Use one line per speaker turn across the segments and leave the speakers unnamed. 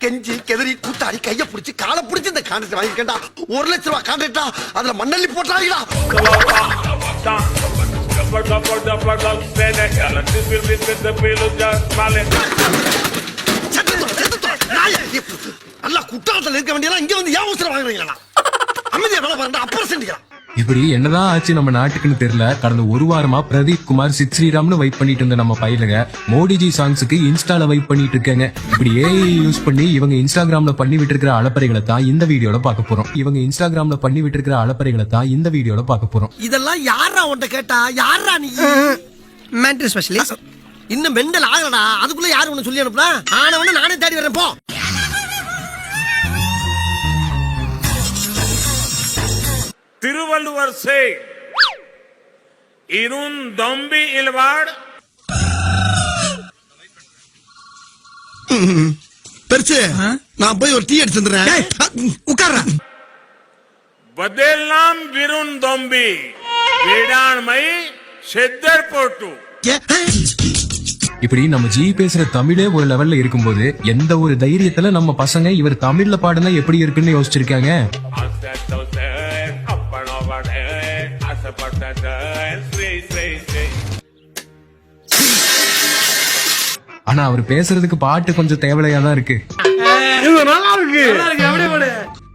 கெஞ்சி கெதறி கூத்தாடி கைய புடிச்சு காலை புடிச்சு இந்த கான்ட்ராக்ட் வாங்கிருக்கேன்டா ஒரு லட்ச ரூபாய் கான்ட்ராக்டா அதுல மண்ணள்ளி போட்டாங்கடா நல்லா குற்றாலத்துல இருக்க வேண்டியதெல்லாம் இங்க வந்து ஏன் அவசரம் வாங்குறீங்களா அமைதியா வேலை பாருங்க அப்புறம் செஞ்சுக்கலாம்
இப்படி என்னதான் ஆச்சு நம்ம நாட்டுக்குன்னு தெரியல. கடந்த ஒரு வாரமா பிரதீப் குமார் சித் ஸ்ரீராம்னு வைப் பண்ணிட்டு இருந்த நம்ம பையலுங்க மோடிஜி சாங்ஸுக்கு இன்ஸ்டால வைப் பண்ணிட்டு இருக்காங்க. இப்படி ஏஐ யூஸ் பண்ணி இவங்க இன்ஸ்டாகிராம்ல பண்ணி விட்டுருக்கிற அலப்பறைகளை தான் இந்த வீடியோல பார்க்க போறோம். இவங்க இன்ஸ்டாகிராம்ல பண்ணி விட்டுருக்கிற அலப்பறைகளை தான் இந்த வீடியோல பார்க்க போறோம்.
இதெல்லாம் யாரா உன்ட்ட கேட்டா? யாரா நீ?
மென்டல் ஸ்பெஷலிஸ்ட்
இன்னும் மெண்டல் ஆகலடா. அதுக்குள்ள யாரு உன்னை சொல்லி அனுப்புனா? ஆனவன நானே தேடி வரேன் போ.
திருவள்ளுவர் சே இருந்தொம்பி இல்வாடு.
பெருசு நான் போய் ஒரு டீ எடுத்து வந்துடுறேன்
உட்கார்றேன்
பதெல்லாம் விருந்தொம்பி வேடாண்மை செத்தர் போட்டு.
இப்படி நம்ம ஜி பேசுற தமிழே ஒரு லெவல்ல இருக்கும்போது எந்த ஒரு தைரியத்துல நம்ம பசங்க இவர் தமிழ்ல பாடுனா எப்படி இருக்குன்னு யோசிச்சிருக்காங்க? ஆனா அவர் பேசுறதுக்கு பாட்டு கொஞ்சம் தேவையா தான் இருக்கு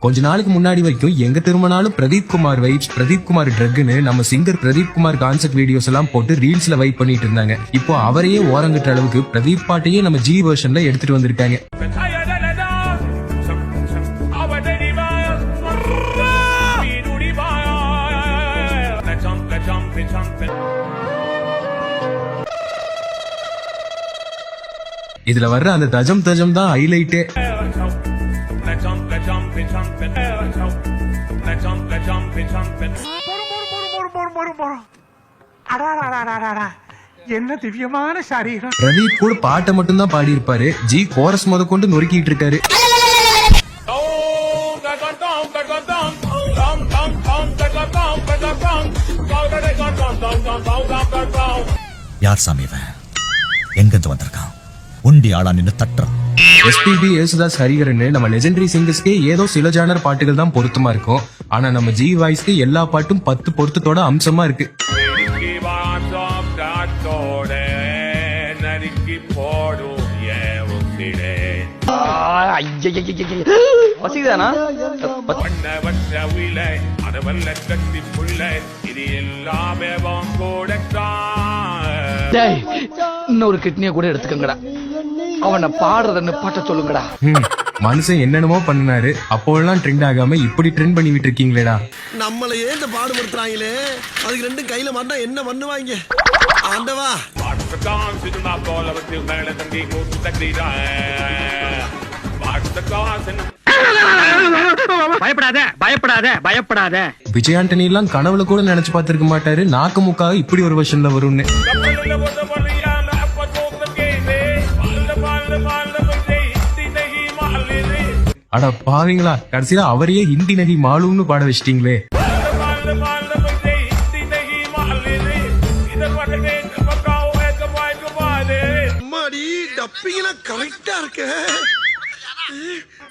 கொஞ்ச நாளுக்கு முன்னாடி வரைக்கும் எங்க திரும்பினாலும் பிரதீப் குமார் வைப்ஸ் பிரதீப் குமார் ட்ரக்னு நம்ம singer Pradeep Kumar concept videos எல்லாம் போட்டு ரீல்ஸ்ல வைப் பண்ணிட்டு இருந்தாங்க. இப்போ அவரையே ஓரங்கட்ட அளவுக்கு பிரதீப் பாட்டையே நம்ம ஜி வெர்ஷன்ல எடுத்துட்டு வந்திருக்காங்க. இதுல வர்ற அந்த தஜம் தஜம் தான் ஹைலைட்டே
என்ன திவ்யமான சரீரம்
பிரதீப் கூட பாட்டை மட்டும் தான் பாடி இருப்பாரு ஜி கோரஸ் முத கொண்டு நொறுக்கிட்டு இருக்காரு
யார் சாமி இவன்? எங்கிருந்து வந்திருக்கான்? ஆளா நின்னு தட்டுறான்.
எஸ்பிபி யேசுதாஸ் ஹரிகரன் நம்ம லெஜெண்டரி சிங்கர்ஸ்க்கே ஏதோ சில ஜானர் பாட்டுகள் தான் பொருத்தமா இருக்கும். ஆனா நம்ம ஜி வாய்ஸ்க்கு எல்லா பாட்டும் பத்து பொருத்தத்தோட அம்சமா இருக்கு.
புள்ளை இது எல்லாமே
இன்னொரு கிட்னிய கூட எடுத்துக்கங்கடா. அவனை பாடுறத பாட்ட சொல்லுங்கடா.
மனுஷன் என்னென்னமோ பண்ணினாரு. அப்போல்லாம் ட்ரெண்ட் ஆகாம இப்படி ட்ரெண்ட் பண்ணி விட்டு இருக்கீங்களேடா
நம்மளையே இந்த பாடுபடுத்துறாங்களே? அதுக்கு ரெண்டும் கையில மாட்டா என்ன பண்ணுவாங்க? ஆண்டவா.
பயப்படாத பயப்படாத பயப்படாத.
விஜய் ஆண்டனி எல்லாம் கனவுல கூட நினைச்சு பார்த்திருக்க மாட்டாரு. நாக்கு முக்காக இப்படி ஒரு வருஷன்ல வரும்னு. அட பாவீங்களா? கடைசியில அவரையே ஹிந்தி நகி மாலும்னு பாட வச்சிட்டீங்களே.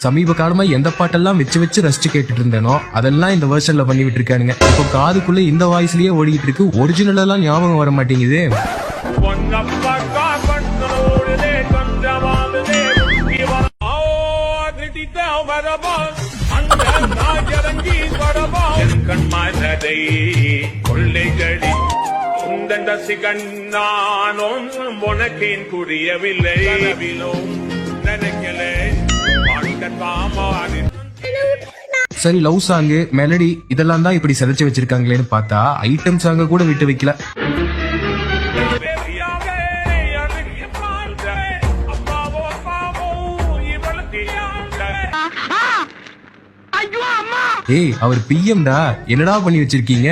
சமீப காலமா எந்த பாட்டெல்லாம் வச்சு வச்சு ரசிச்சு கேட்டுட்டு இருந்தேனோ அதெல்லாம் இந்த வெர்ஷன்ல பண்ணி விட்டுருக்கானுங்க. இப்போ காதுக்குள்ள இந்த வாய்ஸ்லயே ஓடிட்டு இருக்கு. ஒரிஜினல் எல்லாம் ஞாபகம் வர மாட்டேங்குது.
வரபா அந்த நாயரங்கி வரபா என் கண் மனதை கொள்ளைகளி உந்தன் ரசிகன் நானும் உனக்கேன் புரியவில்லை நினைக்கலே வாழ்க்கை
சரி லவ் சாங்கு மெலடி இதெல்லாம் தான் இப்படி சிதைச்சு வச்சிருக்காங்களேன்னு பார்த்தா ஐட்டம் சாங்க கூட விட்டு வைக்கல. ஏய் அவர் பிஎம்டா. என்னடா பண்ணி வச்சிருக்கீங்க?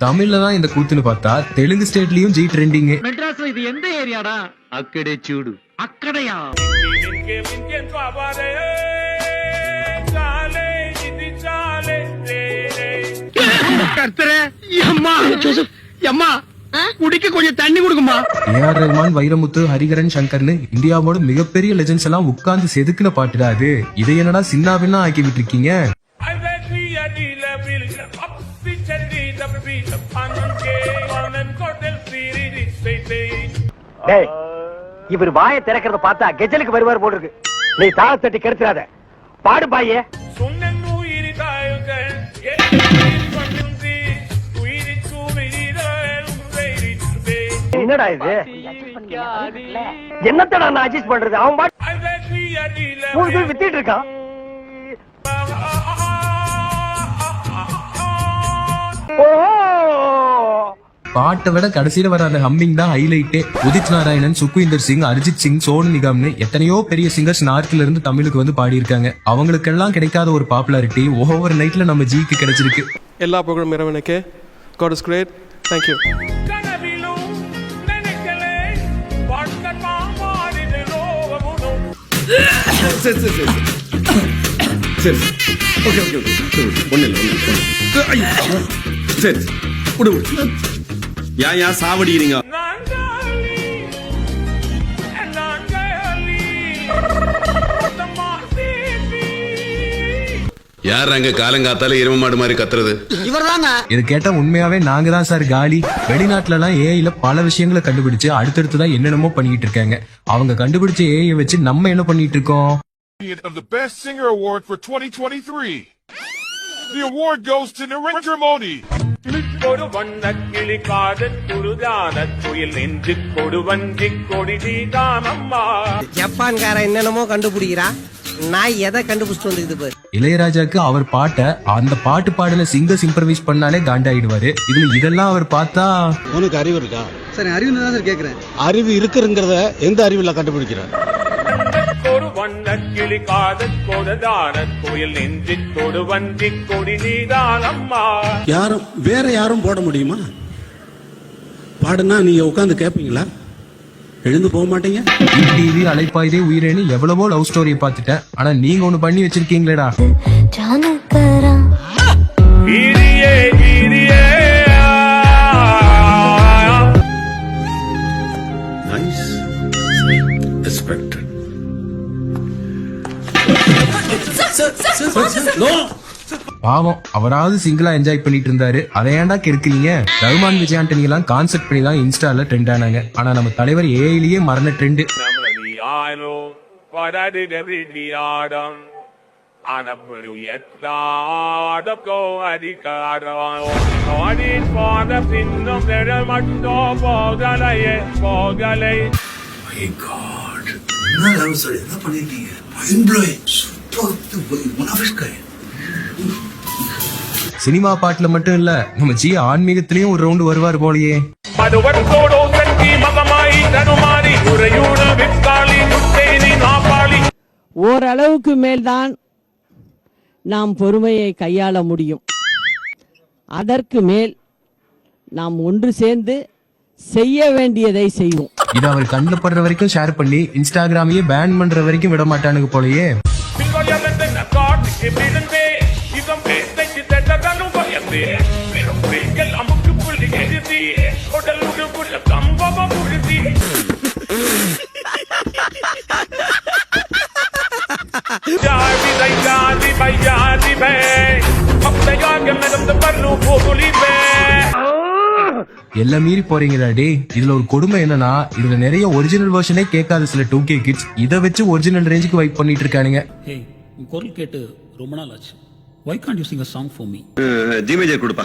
தமிழ்ல தான் இந்த கூத்துன்னு பார்த்தா தெலுங்கு ஸ்டேட்லயும் ஜி ட்ரெண்டிங்
மெட்ராஸ்ல இது எந்த ஏரியாடா? அக்கடே சூடு. அக்கடையா?
இது
கர்த்தரே அம்மா ஜோசப் அம்மா குடிக்க கொஞ்சம் தண்ணி கொடுக்குமா
ஏஆர் ரஹ்மான் வைரமுத்து ஹரிகரன் சங்கர்னு இந்தியாவோட மிகப்பெரிய லெஜெண்ட்ஸ் எல்லாம் உட்கார்ந்து செதுக்குன பாட்டுடா அது. இதை என்னடா சின்ன பின்னா ஆக்கி விட்டுருக்கீங்க?
இவர் வாயை திறக்கிறத பார்த்தா கெஜலுக்கு வருவார் போல் இருக்கு நீ தாள தட்டி கெடுத்துறாத. பாடு பாயே. என்னடா இது? என்னத்தடா நான் அட்ஜஸ்ட் பண்றது? அவன் பாட்டு வித்திட்டு இருக்கான். ஓ
பாட்டை விட கடைசியில வர அந்த ஹம்மிங் தான் ஹைலைட்டே உதித் நாராயணன் சுக்குவிந்தர் சிங் அரிஜித் சிங் சோனு நிகாம்னு எத்தனையோ பெரிய சிங்கர்ஸ் நார்த்ல இருந்து தமிழுக்கு வந்து பாடியிருக்காங்க. அவங்களுக்கெல்லாம் கிடைக்காத ஒரு பாப்புலாரிட்டி ஓவர் நைட்ல நம்ம ஜிக்கு கிடைச்சிருக்கு.
எல்லா ப்ரோக்ராம் இறைவனுக்கு. காட் இஸ் கிரேட் தேங்க்யூ
சரி சரி சரி. சரி. ஓகே ஓகே ஓகே ஒன்றும் இல்லை ஒன்றும் இல்லை சரி. விடு விடு.
ஏன் ஏன் சாவடிக்கிறீங்க. யார் அங்க காலங்காத்தால எரும மாடு மாதிரி கத்துறது?
இவர்தாங்க.
இது கேட்டா உண்மையாவே நாங்க தான் சார் காலி. வெளிநாட்டுல எல்லாம் ஏஐல பல விஷயங்களை கண்டுபிடிச்சு அடுத்தடுத்து தான் என்னென்னமோ பண்ணிட்டு இருக்காங்க. அவங்க கண்டுபிடிச்ச ஏஐ வச்சு நம்ம என்ன பண்ணிட்டு இருக்கோம்?
Of the Best Singer Award for 2023. The award goes to Narendra Modi. ஒரு வண்ண கிளி காதல் குருதான குயில் நெஞ்சு கொடு வஞ்சி கொடி நீதான் அம்மா
ஜப்பான்கார என்னென்னமோ கண்டுபிடிக்கிறா. நான் எதை கண்டுபிடிச்சிட்டு வந்துக்குது பாரு.
இளையராஜாக்கு அவர் பாட்டை அந்த பாட்டு பாடல சிங்கர்ஸ் இம்ப்ரவைஸ் பண்ணாலே காண்டாயிடுவாரு. இதுல இதெல்லாம் அவர் பார்த்தா
உனக்கு அறிவு இருக்கா?
சார் அறிவு தான் சார் கேக்குறேன்
அறிவு இருக்குங்கிறத எந்த அறிவுல கண்டுபிடிக்கிற
ஒரு வண்ண கிளி காதல் கொடுதான குயில் நெஞ்சு கொடு வஞ்சி கொடி நீதான் அம்மா
யாரும் வேற யாரும் போட முடியுமா? பாடுனா நீங்க உட்காந்து கேட்பீங்களா எழுந்து போக மாட்டீங்க?
டிவி அலைப்பாயுதே உயிரேன்னு எவ்வளவோ லவ் ஸ்டோரியை பார்த்துட்டேன். ஆனா நீங்க ஒண்ணு பண்ணி வச்சிருக்கீங்களேடா. பாவம் அவராவது சிங்கிளா என்ஜாய் பண்ணிட்டு இருந்தாரு அதை ஏன்டா கெடுக்கிறீங்க? ரகுமான் விஜய் ஆண்டனி எல்லாம் கான்செப்ட் பண்ணி தான் இன்ஸ்டால ட்ரெண்ட் ஆனாங்க. ஆனா நம்ம தலைவர் ஏஐலயே மரண ட்ரெண்ட்
ஆடம். அனப்படு எத்தாடக்கோ அதிகாரம் பாத பின்னும் மட்டும் போகலையே போகலை.
என்ன பண்ணிருக்கீங்க?
சினிமா பாட்டுல மட்டும் இல்ல நம்ம ஜி ஆன்மீகத்திலயும் ஒரு ரவுண்டு வருவார் போலயே.
ஓரளவுக்கு மேல்தான் நாம் பொறுமையை கையாள முடியும். அதற்கு மேல் நாம் ஒன்று சேர்ந்து செய்ய வேண்டியதை செய்வோம்.
இது அவர் கண்ணில் படுற வரைக்கும் ஷேர் பண்ணி இன்ஸ்டாகிராமையே பேன் பண்ற வரைக்கும் விட மாட்டானுங்க போலயே
தட்டதனும் பயந்தே பெரும் பெண்கள் அமுக்கு புள்ளி எழுதி. உடலுடு புள்ள கம்பம புழுதி ஜாதி தை ஜாதி பை ஜாதி பை பக்தையாக மிதந்த பல்லு போலி பே
எல்லாம் மீறி போறீங்கடா டே இதுல ஒரு கொடுமை என்னன்னா இதுல நிறைய ஒரிஜினல் வெர்ஷனே கேட்காத சில டூ கே கிட்ஸ் இதை வச்சு ஒரிஜினல் ரேஞ்சுக்கு வைப் பண்ணிட்டு இருக்கானுங்க.
குரல் கேட்டு ரொம்ப நாள் ஆச்சு. Why can't you sing a song for me
கொடுப்பா.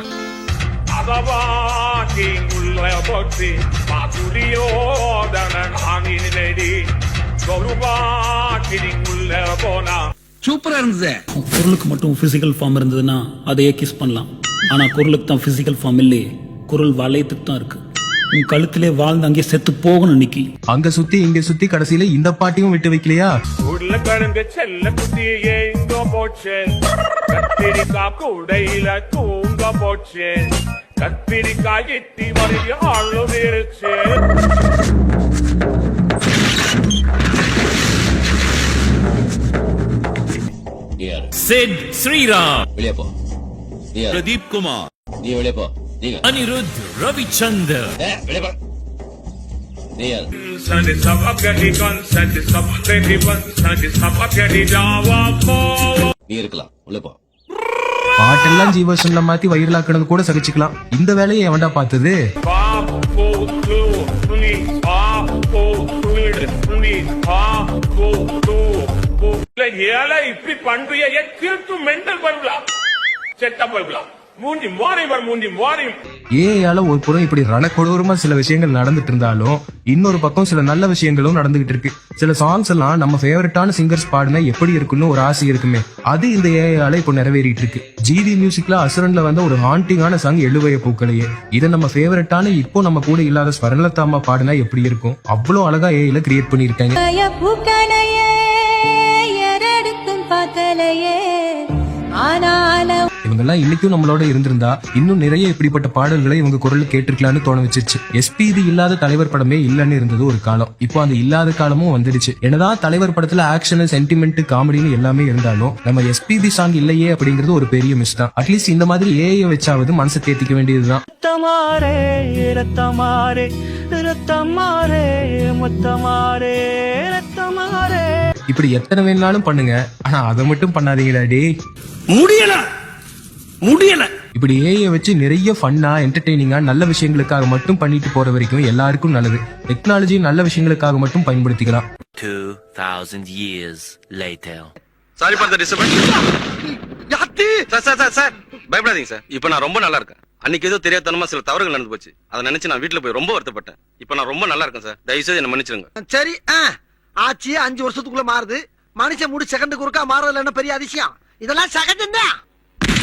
நானிலடி சொருபாட்டினிக்குள்ள போனா
சூப்பரா இருந்தது.
குரலுக்கு மட்டும் பிசிக்கல் ஃபார்ம் இருந்ததுன்னா அதையே கிஸ் பண்ணலாம். ஆனா குரலுக்கு தான் பிசிக்கல் ஃபார்ம் இல்லையே. குரல் வளையத்துக்கு தான் இருக்கு. உன் கழுத்திலே வாழ்ந்து அங்கே செத்து போகணும் நிக்கி
அங்க சுத்தி இங்க சுத்தி கடைசியில இந்த பாட்டையும் விட்டு வைக்கலையா?
உள்ள கிழங்கு செல்ல குட்டியே எங்க போச்சு. கத்திரிக்காய் கூடையில தூங்க போச்சு. கத்திரிக்காய் எட்டி மறைய ஆளு விரிச்சு
சிட் ஸ்ரீராம்.
வெளியே போ.
பிரதீப் குமார்.
நீ வெளியே போ. நீங்க
அனிருத் ரவிச்சந்தர்.
வெளியே போ. நீ இருக்கலாம். உள்ள போ.
பாட்டெல்லாம் ஜீவசன்ல மாத்தி வைரலாக்குனது கூட சகிச்சுக்கலாம். இந்த வேலையை எவன்டா பார்த்தது?
பா போ பா பா போ இல்ல ஏழை இப்படி பண்றிய திருத்தும் மெண்டல் பல்பலா செட்ட பல்பலா
ஏஐயால ஒரு புறம் இப்படி ரணக்கொடூரமா சில விஷயங்கள் நடந்துட்டு இருந்தாலும் இன்னொரு பக்கம் சில நல்ல விஷயங்களும் நடந்துகிட்டு இருக்கு. சில சாங்ஸ் எல்லாம் நம்ம ஃபேவரட்டான சிங்கர்ஸ் பாடினா எப்படி இருக்குன்னு ஒரு ஆசை இருக்குமே. அது இந்த ஏஐயால இப்போ நிறைவேறிட்டு இருக்கு. ஜிடி மியூசிக்ல அசுரன்ல வந்த ஒரு ஹாண்டிங்கான சாங் எழுவைய பூக்களையே. இதை நம்ம ஃபேவரட்டான இப்போ நம்ம கூட இல்லாத ஸ்வரலதாமா பாடினா எப்படி இருக்கும்? அவ்வளவு அழகா ஏஐல கிரியேட் பண்ணிருக்காங்க
பூக்களையே எரடுக்கும் பார்க்கலையே ஆனாலும்
இவங்கெல்லாம் இன்னைக்கும் நம்மளோட இருந்திருந்தா இன்னும் நிறைய இப்படிப்பட்ட பாடல்களை இவங்க குரல் கேட்டிருக்கலாம்னு தோண வச்சிருச்சு எஸ்பிபி இல்லாத தலைவர் படமே இல்லைன்னு இருந்தது ஒரு காலம். இப்போ அந்த இல்லாத காலமும் வந்துடுச்சு. என்னதான் தலைவர் படத்துல ஆக்ஷன் சென்டிமெண்ட் காமெடின்னு எல்லாமே இருந்தாலும் நம்ம எஸ்பிபி சாங் இல்லையே அப்படிங்கிறது ஒரு பெரிய மிஸ் தான். அட்லீஸ்ட் இந்த மாதிரி ஏஐ வச்சாவது மனசை தேத்திக்க வேண்டியதுதான்.
ரத்தமாரே ரத்தமாரே ரத்தமாரே முத்தமாரே ரத்தமாரே
இப்படி எத்தனை வேணாலும் பண்ணுங்க. ஆனா அதை மட்டும் பண்ணாதீங்களா டேய்.
முடியல. முடியல.
இப்படி ஏஐ வச்சு நிறைய ஃபன்னா என்டர்டெய்னிங்கா நல்ல விஷயங்களுக்காக மட்டும் பண்ணிட்டு போற வரைக்கும் எல்லாருக்கும் நல்லது. டெக்னாலஜி நல்ல விஷயங்களுக்காக மட்டும் பயன்படுத்திக்கலாம்.
2000 years later.
Sorry for the disturbance
யாத்தி!
Sir sir sir sir பயப்படாதீங்க சார் இப்போ நான் ரொம்ப நல்லா இருக்கேன். அன்னைக்கு ஏதோ தெரியாதனமா சில தவறுகள் நடந்து போச்சு. அதை நினைச்சு நான் வீட்டுல போய் ரொம்ப வருத்தப்பட்டேன். இப்போ நான் ரொம்ப நல்லா இருக்கேன் சார் தயவுசெய்து என்ன மன்னிச்சிருங்க.
சரி ஆச்சு அஞ்சு வருஷத்துக்குள்ள மாறுது. மனுஷன் முடி செகண்டுக்கு ஒருக்கா மாறதுல என்ன பெரிய அதிசயம்? இதெல்லாம் செகண்ட் தான்.